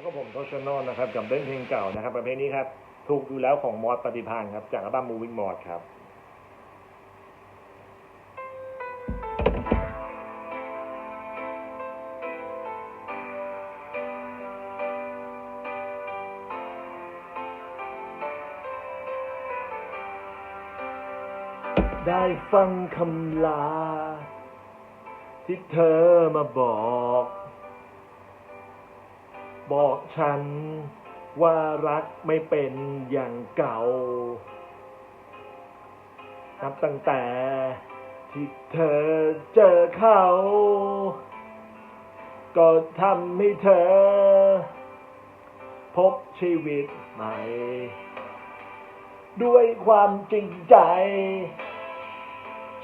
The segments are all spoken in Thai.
ผมกับผมโทชนอนนะครับกับเล่นเพลงเก่านะครับ ประเภทนี้ครับถูกดูแล้วของมอสปฏิพานครับ จากอัลบั้ม Moving Mod ครับได้ฟังคำลา ที่เธอมาบอก บอกฉัน ว่ารักไม่เป็นอย่างเก่า นับตั้งแต่ที่เธอเจอเขา ก็ทำให้เธอ พบชีวิตใหม่ ด้วยความจริงใจ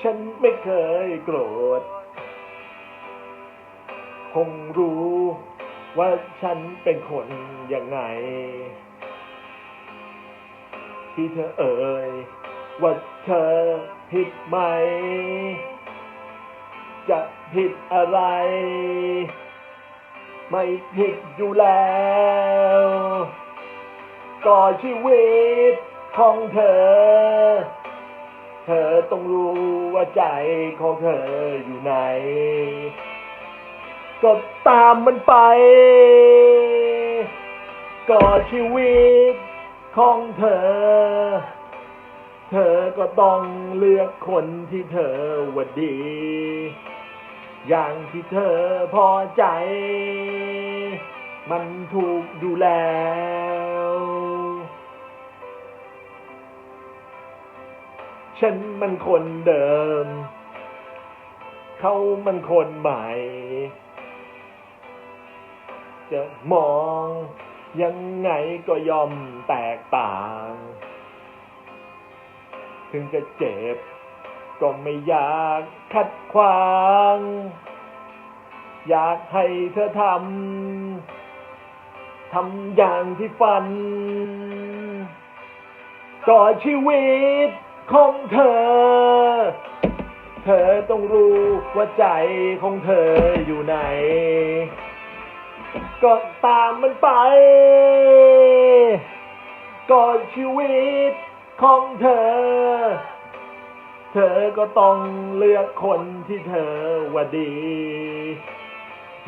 ฉันไม่เคยโกรธ คงรู้ ว่าฉันเป็นคนยังไง ที่เธอเอ่ยว่าเธอผิดไหม จะผิดอะไร ไม่ผิดอยู่แล้วก่อชีวิตของเธอ เธอต้องรู้ว่าใจของเธออยู่ไหน ก็ตามมันไปก่อชีวิตของเธอ เธอก็ต้องเลือกคนที่เธอว่าดี อย่างที่เธอพอใจ มันถูกดูแล้วฉันมันคนเดิม เขามันคนใหม่ จะมอง ยังไงก็ยอมแตกต่าง ถึงจะเจ็บ ก็ไม่อยากขัดขวาง อยากให้เธอทำ ทำอย่างที่ฝันก่อชีวิตของเธอ เธอต้องรู้ว่าใจของเธออยู่ไหน ก็ตามมันไป ก่อนชีวิตของเธอ เธอก็ต้องเลือกคนที่เธอว่าดี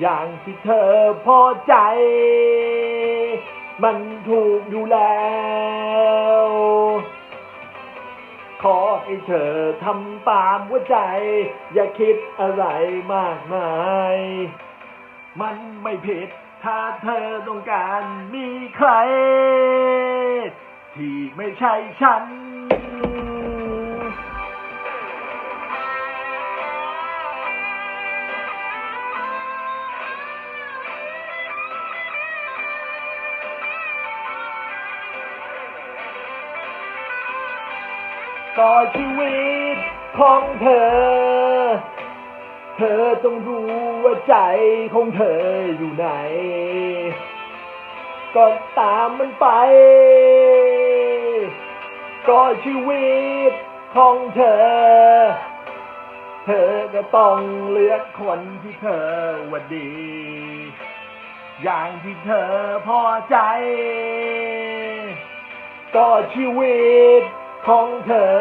อย่างที่เธอพอใจ มันถูกอยู่แล้ว ขอให้เธอทำตามหัวใจ อย่าคิดอะไรมากมาย มันไม่ผิด ถ้าเธอต้องการมีใคร ที่ไม่ใช่ฉัน ต่อชีวิตของเธอ เธอต้องรู้ว่าใจของเธออยู่ไหน ก็ตามมันไป ก็ชีวิตของเธอ เธอก็ต้องเลือกคนที่เธอว่าดี อย่างที่เธอพอใจ ก็ชีวิตของเธอ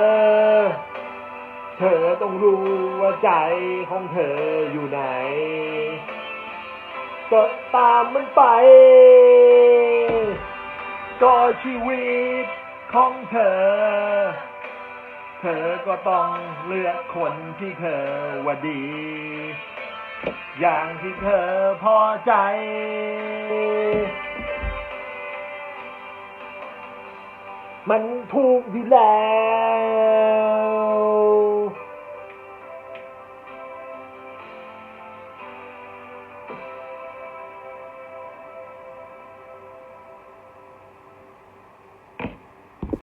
เธอต้องรู้ว่าใจของเธออยู่ไหน ก็ตามมันไป ก็ชีวิตของเธอ เธอก็ต้องเลือกคนที่เธอว่าดี อย่างที่เธอพอใจมันถูกอยู่แล้ว